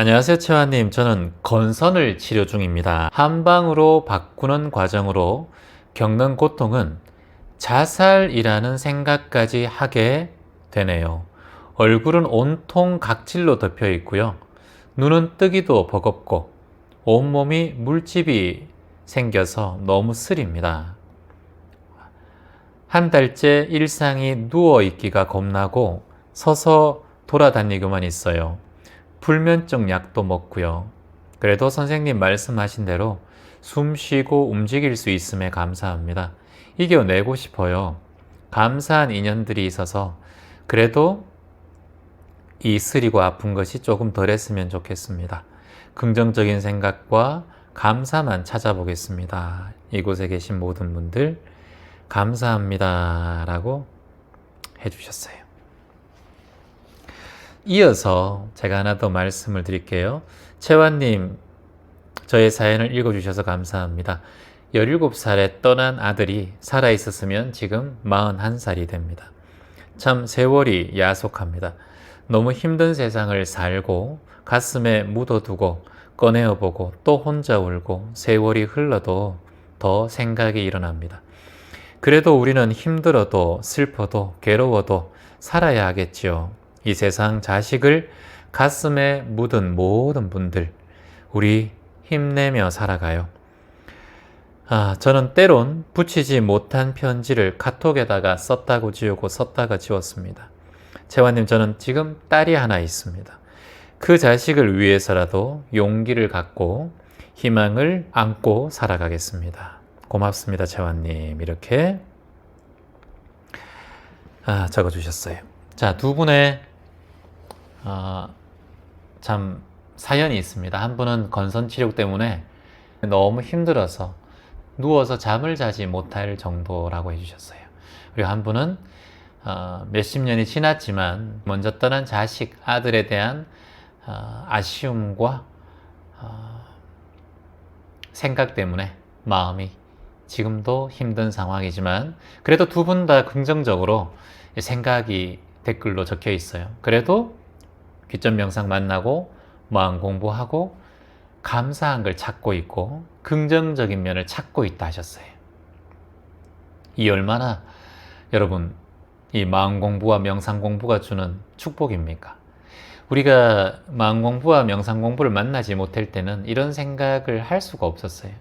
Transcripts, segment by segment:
안녕하세요, 채화님. 저는 건선을 치료 중입니다. 한방으로 바꾸는 과정으로 겪는 고통은 자살이라는 생각까지 하게 되네요. 얼굴은 온통 각질로 덮여 있고요. 눈은 뜨기도 버겁고 온몸이 물집이 생겨서 너무 쓰립니다. 한 달째 일상이 누워 있기가 겁나고 서서 돌아다니고만 있어요. 불면증 약도 먹고요. 그래도 선생님 말씀하신 대로 숨 쉬고 움직일 수 있음에 감사합니다. 이겨내고 싶어요. 감사한 인연들이 있어서 그래도 이 쓰리고 아픈 것이 조금 덜했으면 좋겠습니다. 긍정적인 생각과 감사만 찾아보겠습니다. 이곳에 계신 모든 분들 감사합니다. 라고 해주셨어요. 이어서 제가 하나 더 말씀을 드릴게요. 채환님, 저의 사연을 읽어주셔서 감사합니다. 17살에 떠난 아들이 살아있었으면 지금 41살이 됩니다. 참 세월이 야속합니다. 너무 힘든 세상을 살고 가슴에 묻어두고 꺼내어보고 또 혼자 울고 세월이 흘러도 더 생각이 일어납니다. 그래도 우리는 힘들어도 슬퍼도 괴로워도 살아야 하겠지요. 이 세상 자식을 가슴에 묻은 모든 분들, 우리 힘내며 살아가요. 아, 저는 때론 붙이지 못한 편지를 카톡에다가 썼다고 지우고 썼다가 지웠습니다. 재환님, 저는 지금 딸이 하나 있습니다. 그 자식을 위해서라도 용기를 갖고 희망을 안고 살아가겠습니다. 고맙습니다, 재환님. 이렇게 아, 적어주셨어요. 자, 두 분의 아, 참 사연이 있습니다. 한 분은 건선 치료 때문에 너무 힘들어서 누워서 잠을 자지 못할 정도라고 해주셨어요. 그리고 한 분은 어, 몇십 년이 지났지만 먼저 떠난 자식, 아들에 대한 어, 아쉬움과 어, 생각 때문에 마음이 지금도 힘든 상황이지만 그래도 두 분 다 긍정적으로 생각이 댓글로 적혀 있어요. 그래도 귀점 명상 만나고 마음 공부하고 감사한 걸 찾고 있고 긍정적인 면을 찾고 있다 하셨어요. 이 얼마나 여러분 이 마음 공부와 명상 공부가 주는 축복입니까? 우리가 마음 공부와 명상 공부를 만나지 못할 때는 이런 생각을 할 수가 없었어요.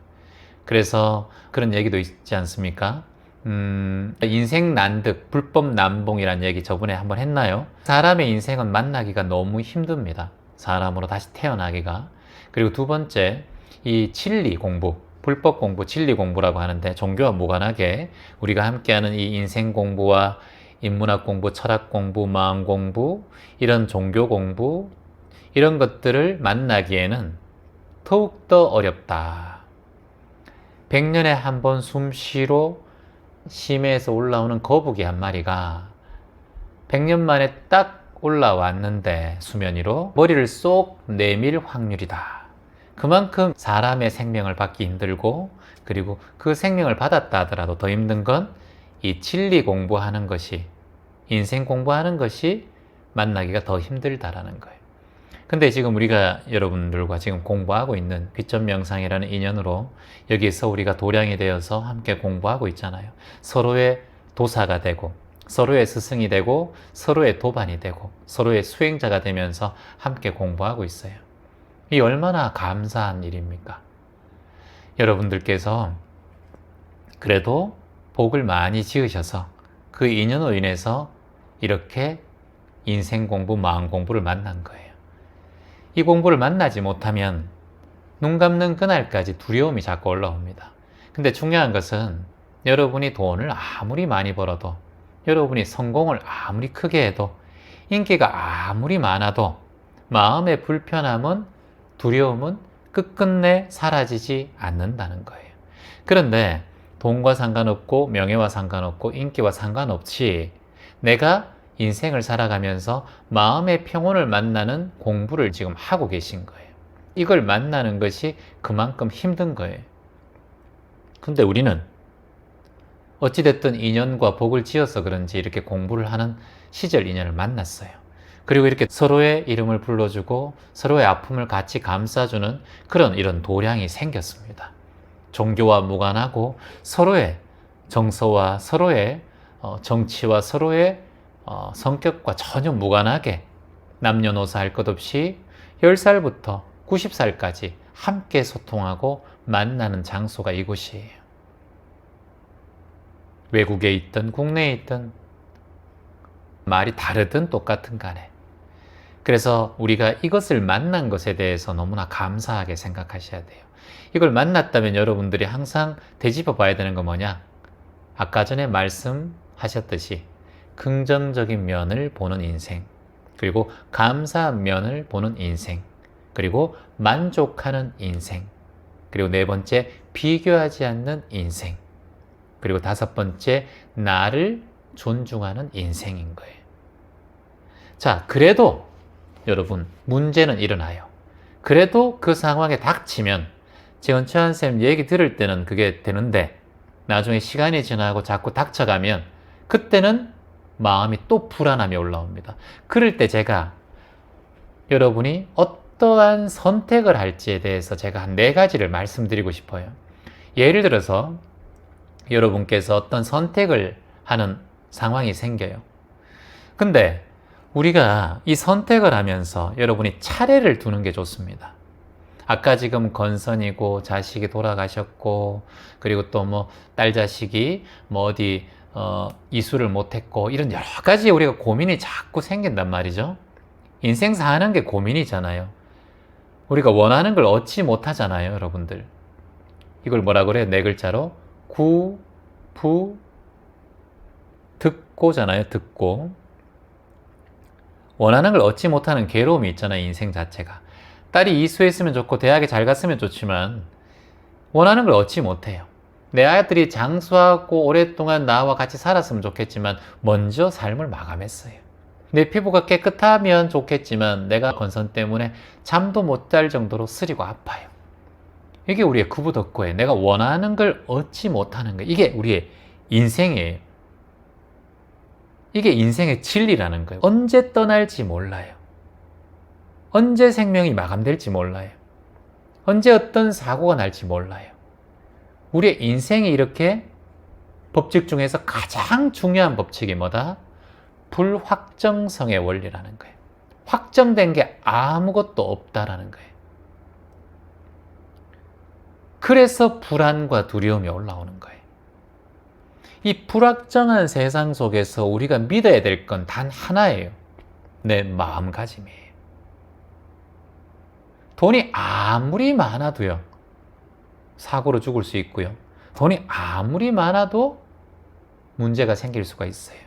그래서 그런 얘기도 있지 않습니까? 음, 인생 난득, 불법 남봉이라는 얘기 저번에 한번 했나요? 사람의 인생은 만나기가 너무 힘듭니다. 사람으로 다시 태어나기가. 그리고 두 번째, 이 진리 공부, 불법 공부, 진리 공부라고 하는데 종교와 무관하게 우리가 함께하는 이 인생 공부와 인문학 공부, 철학 공부, 마음 공부, 이런 종교 공부, 이런 것들을 만나기에는 더욱더 어렵다. 100년에 한 번 숨쉬로 심해에서 올라오는 거북이 한 마리가 100년 만에 딱 올라왔는데 수면 위로 머리를 쏙 내밀 확률이다. 그만큼 사람의 생명을 받기 힘들고 그리고 그 생명을 받았다 하더라도 더 힘든 건 이 진리 공부하는 것이 인생 공부하는 것이 만나기가 더 힘들다라는 거예요. 근데 지금 우리가 여러분들과 지금 공부하고 있는 귀점 명상이라는 인연으로 여기서 우리가 도량이 되어서 함께 공부하고 있잖아요. 서로의 도사가 되고 서로의 스승이 되고 서로의 도반이 되고 서로의 수행자가 되면서 함께 공부하고 있어요. 이 얼마나 감사한 일입니까? 여러분들께서 그래도 복을 많이 지으셔서 그 인연으로 인해서 이렇게 인생 공부, 마음 공부를 만난 거예요. 이 공부를 만나지 못하면 눈 감는 그날까지 두려움이 자꾸 올라옵니다. 근데 중요한 것은 여러분이 돈을 아무리 많이 벌어도 여러분이 성공을 아무리 크게 해도 인기가 아무리 많아도 마음의 불편함은 두려움은 끝끝내 사라지지 않는다는 거예요. 그런데 돈과 상관없고 명예와 상관없고 인기와 상관없이 내가 인생을 살아가면서 마음의 평온을 만나는 공부를 지금 하고 계신 거예요. 이걸 만나는 것이 그만큼 힘든 거예요. 근데 우리는 어찌됐든 인연과 복을 지어서 그런지 이렇게 공부를 하는 시절 인연을 만났어요. 그리고 이렇게 서로의 이름을 불러주고 서로의 아픔을 같이 감싸주는 그런 이런 도량이 생겼습니다. 종교와 무관하고 서로의 정서와 서로의 어, 정치와 서로의 어, 성격과 전혀 무관하게 남녀노소 할 것 없이 10살부터 90살까지 함께 소통하고 만나는 장소가 이곳이에요. 외국에 있든 국내에 있든 말이 다르든 똑같은 간에. 그래서 우리가 이것을 만난 것에 대해서 너무나 감사하게 생각하셔야 돼요. 이걸 만났다면 여러분들이 항상 되짚어 봐야 되는 거 뭐냐? 아까 전에 말씀하셨듯이 긍정적인 면을 보는 인생, 그리고 감사한 면을 보는 인생, 그리고 만족하는 인생, 그리고 네 번째 비교하지 않는 인생, 그리고 다섯 번째 나를 존중하는 인생인 거예요. 자, 그래도 여러분 문제는 일어나요. 그래도 그 상황에 닥치면 지금 최한 쌤 얘기 들을 때는 그게 되는데 나중에 시간이 지나고 자꾸 닥쳐가면 그때는 마음이 또 불안함이 올라옵니다. 그럴 때 제가 여러분이 어떠한 선택을 할지에 대해서 제가 한 네 가지를 말씀드리고 싶어요. 예를 들어서 여러분께서 어떤 선택을 하는 상황이 생겨요. 근데 우리가 이 선택을 하면서 여러분이 차례를 두는 게 좋습니다. 아까 지금 건선이고 자식이 돌아가셨고 그리고 또 뭐 딸 자식이 뭐 어디 어, 이수를 못했고 이런 여러 가지 우리가 고민이 자꾸 생긴단 말이죠. 인생 사는 게 고민이잖아요. 우리가 원하는 걸 얻지 못하잖아요, 여러분들. 이걸 뭐라 그래요? 네 글자로 구, 부, 듣고잖아요, 듣고. 원하는 걸 얻지 못하는 괴로움이 있잖아요, 인생 자체가. 딸이 이수했으면 좋고 대학에 잘 갔으면 좋지만 원하는 걸 얻지 못해요. 내 아들이 장수하고 오랫동안 나와 같이 살았으면 좋겠지만 먼저 삶을 마감했어요. 내 피부가 깨끗하면 좋겠지만 내가 건선 때문에 잠도 못 잘 정도로 쓰리고 아파요. 이게 우리의 구부덕고예요. 내가 원하는 걸 얻지 못하는 거. 이게 우리의 인생이에요. 이게 인생의 진리라는 거예요. 언제 떠날지 몰라요. 언제 생명이 마감될지 몰라요. 언제 어떤 사고가 날지 몰라요. 우리의 인생이 이렇게 법칙 중에서 가장 중요한 법칙이 뭐다? 불확정성의 원리라는 거예요. 확정된 게 아무것도 없다라는 거예요. 그래서 불안과 두려움이 올라오는 거예요. 이 불확정한 세상 속에서 우리가 믿어야 될 건 단 하나예요. 내 마음가짐이에요. 돈이 아무리 많아도요. 사고로 죽을 수 있고요. 돈이 아무리 많아도 문제가 생길 수가 있어요.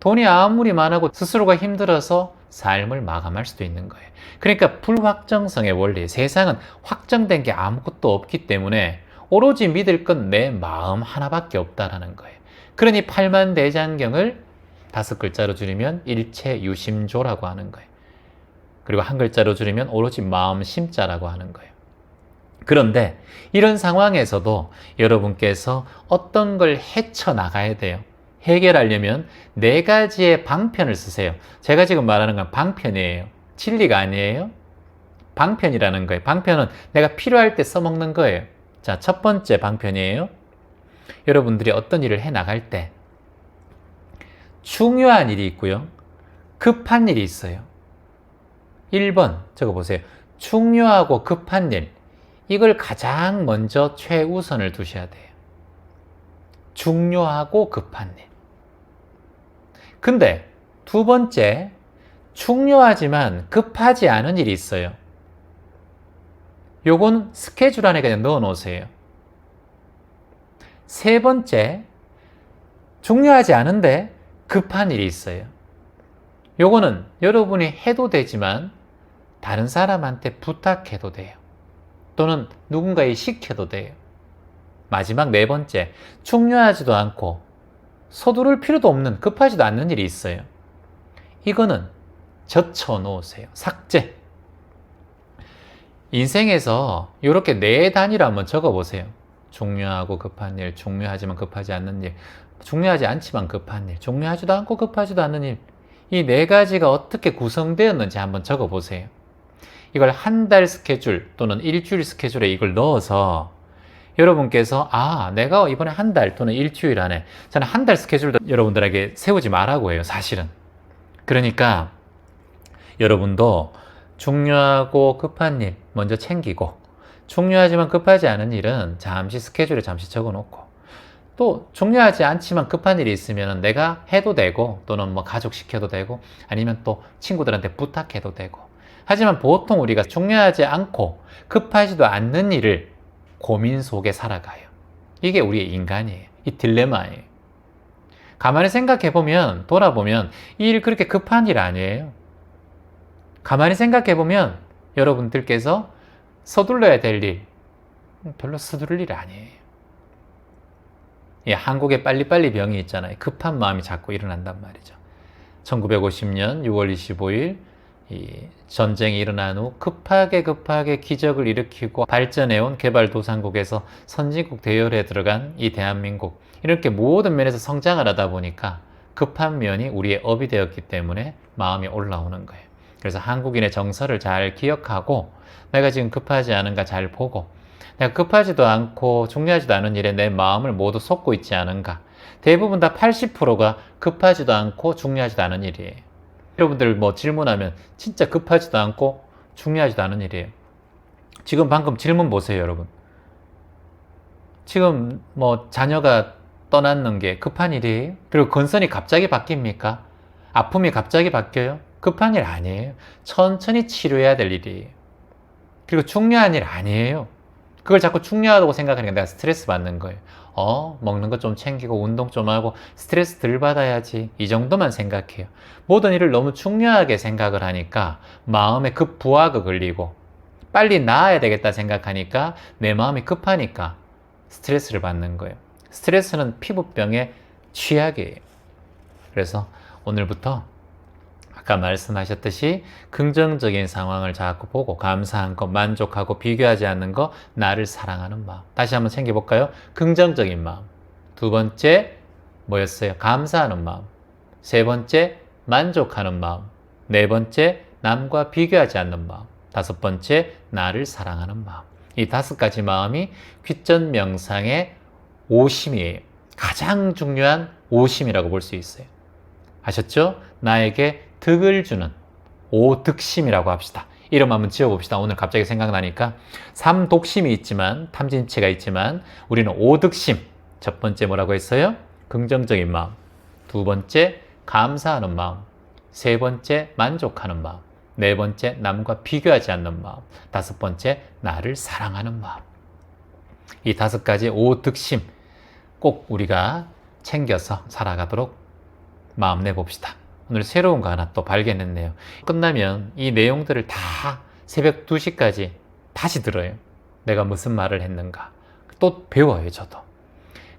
돈이 아무리 많아도 스스로가 힘들어서 삶을 마감할 수도 있는 거예요. 그러니까 불확정성의 원리, 세상은 확정된 게 아무것도 없기 때문에 오로지 믿을 건 내 마음 하나밖에 없다라는 거예요. 그러니 팔만 대장경을 다섯 글자로 줄이면 일체 유심조라고 하는 거예요. 그리고 한 글자로 줄이면 오로지 마음 심자라고 하는 거예요. 그런데 이런 상황에서도 여러분께서 어떤 걸 헤쳐나가야 돼요. 해결하려면 네 가지의 방편을 쓰세요. 제가 지금 말하는 건 방편이에요. 진리가 아니에요. 방편이라는 거예요. 방편은 내가 필요할 때 써먹는 거예요. 자, 첫 번째 방편이에요. 여러분들이 어떤 일을 해 나갈 때 중요한 일이 있고요. 급한 일이 있어요. 1번 적어 보세요. 중요하고 급한 일. 이걸 가장 먼저 최우선을 두셔야 돼요. 중요하고 급한 일. 근데 두 번째, 중요하지만 급하지 않은 일이 있어요. 요건 스케줄 안에 그냥 넣어 놓으세요. 세 번째, 중요하지 않은데 급한 일이 있어요. 요거는 여러분이 해도 되지만 다른 사람한테 부탁해도 돼요. 또는 누군가에 시켜도 돼요. 마지막 네 번째, 중요하지도 않고 서두를 필요도 없는 급하지도 않는 일이 있어요. 이거는 젖혀 놓으세요. 삭제. 인생에서 이렇게 네 단위로 한번 적어 보세요. 중요하고 급한 일, 중요하지만 급하지 않는 일, 중요하지 않지만 급한 일, 중요하지도 않고 급하지도 않는 일. 이 네 가지가 어떻게 구성되었는지 한번 적어 보세요. 이걸 한 달 스케줄 또는 일주일 스케줄에 이걸 넣어서 여러분께서 아 내가 이번에 한 달 또는 일주일 안에 저는 한 달 스케줄도 여러분들에게 세우지 말라고 해요 사실은. 그러니까 여러분도 중요하고 급한 일 먼저 챙기고 중요하지만 급하지 않은 일은 잠시 스케줄에 잠시 적어 놓고 또 중요하지 않지만 급한 일이 있으면 내가 해도 되고 또는 뭐 가족 시켜도 되고 아니면 또 친구들한테 부탁해도 되고 하지만 보통 우리가 중요하지 않고 급하지도 않는 일을 고민 속에 살아가요. 이게 우리의 인간이에요. 이 딜레마예요. 가만히 생각해 보면 돌아보면 이 일 그렇게 급한 일 아니에요. 가만히 생각해 보면 여러분들께서 서둘러야 될 일 별로 서두를 일 아니에요. 예, 한국에 빨리빨리 병이 있잖아요. 급한 마음이 자꾸 일어난단 말이죠. 1950년 6월 25일 이 전쟁이 일어난 후 급하게 급하게 기적을 일으키고 발전해온 개발도상국에서 선진국 대열에 들어간 이 대한민국 이렇게 모든 면에서 성장을 하다 보니까 급한 면이 우리의 업이 되었기 때문에 마음이 올라오는 거예요. 그래서 한국인의 정서를 잘 기억하고 내가 지금 급하지 않은가 잘 보고 내가 급하지도 않고 중요하지도 않은 일에 내 마음을 모두 쏟고 있지 않은가 대부분 다 80%가 급하지도 않고 중요하지도 않은 일이에요. 여러분들 뭐 질문하면 진짜 급하지도 않고 중요하지도 않은 일이에요. 지금 방금 질문 보세요, 여러분. 지금 뭐 자녀가 떠났는 게 급한 일이에요? 그리고 건선이 갑자기 바뀝니까? 아픔이 갑자기 바뀌어요? 급한 일 아니에요. 천천히 치료해야 될 일이에요. 그리고 중요한 일 아니에요. 그걸 자꾸 중요하다고 생각하니까 내가 스트레스 받는 거예요. 어, 먹는 거좀 챙기고 운동 좀 하고 스트레스 덜 받아야지. 이 정도만 생각해요. 모든 일을 너무 중요하게 생각을 하니까 마음에 급부하가 걸리고 빨리 나아야 되겠다 생각하니까 내 마음이 급하니까 스트레스를 받는 거예요. 스트레스는 피부병의 취약이에요. 그래서 오늘부터 아까 말씀하셨듯이 긍정적인 상황을 자꾸 보고 감사한 것, 만족하고 비교하지 않는 것, 나를 사랑하는 마음. 다시 한번 챙겨볼까요? 긍정적인 마음. 두 번째, 뭐였어요? 감사하는 마음. 세 번째, 만족하는 마음. 네 번째, 남과 비교하지 않는 마음. 다섯 번째, 나를 사랑하는 마음. 이 다섯 가지 마음이 귀전 명상의 오심이에요. 가장 중요한 오심이라고 볼 수 있어요. 아셨죠? 나에게 득을 주는 오득심이라고 합시다. 이름 한번 지어봅시다. 오늘 갑자기 생각나니까 삼독심이 있지만 탐진치가 있지만 우리는 오득심. 첫 번째 뭐라고 했어요? 긍정적인 마음. 두 번째 감사하는 마음. 세 번째 만족하는 마음. 네 번째 남과 비교하지 않는 마음. 다섯 번째 나를 사랑하는 마음. 이 다섯 가지 오득심 꼭 우리가 챙겨서 살아가도록 마음 내봅시다. 오늘 새로운 거 하나 또 발견했네요. 끝나면 이 내용들을 다 새벽 2시까지 다시 들어요. 내가 무슨 말을 했는가. 또 배워요, 저도.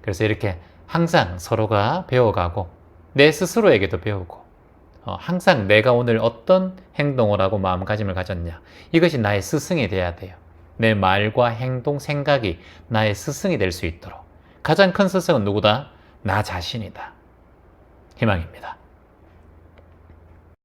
그래서 이렇게 항상 서로가 배워가고 내 스스로에게도 배우고 어, 항상 내가 오늘 어떤 행동을 하고 마음가짐을 가졌냐. 이것이 나의 스승이 돼야 돼요. 내 말과 행동, 생각이 나의 스승이 될 수 있도록. 가장 큰 스승은 누구다? 나 자신이다. 희망입니다.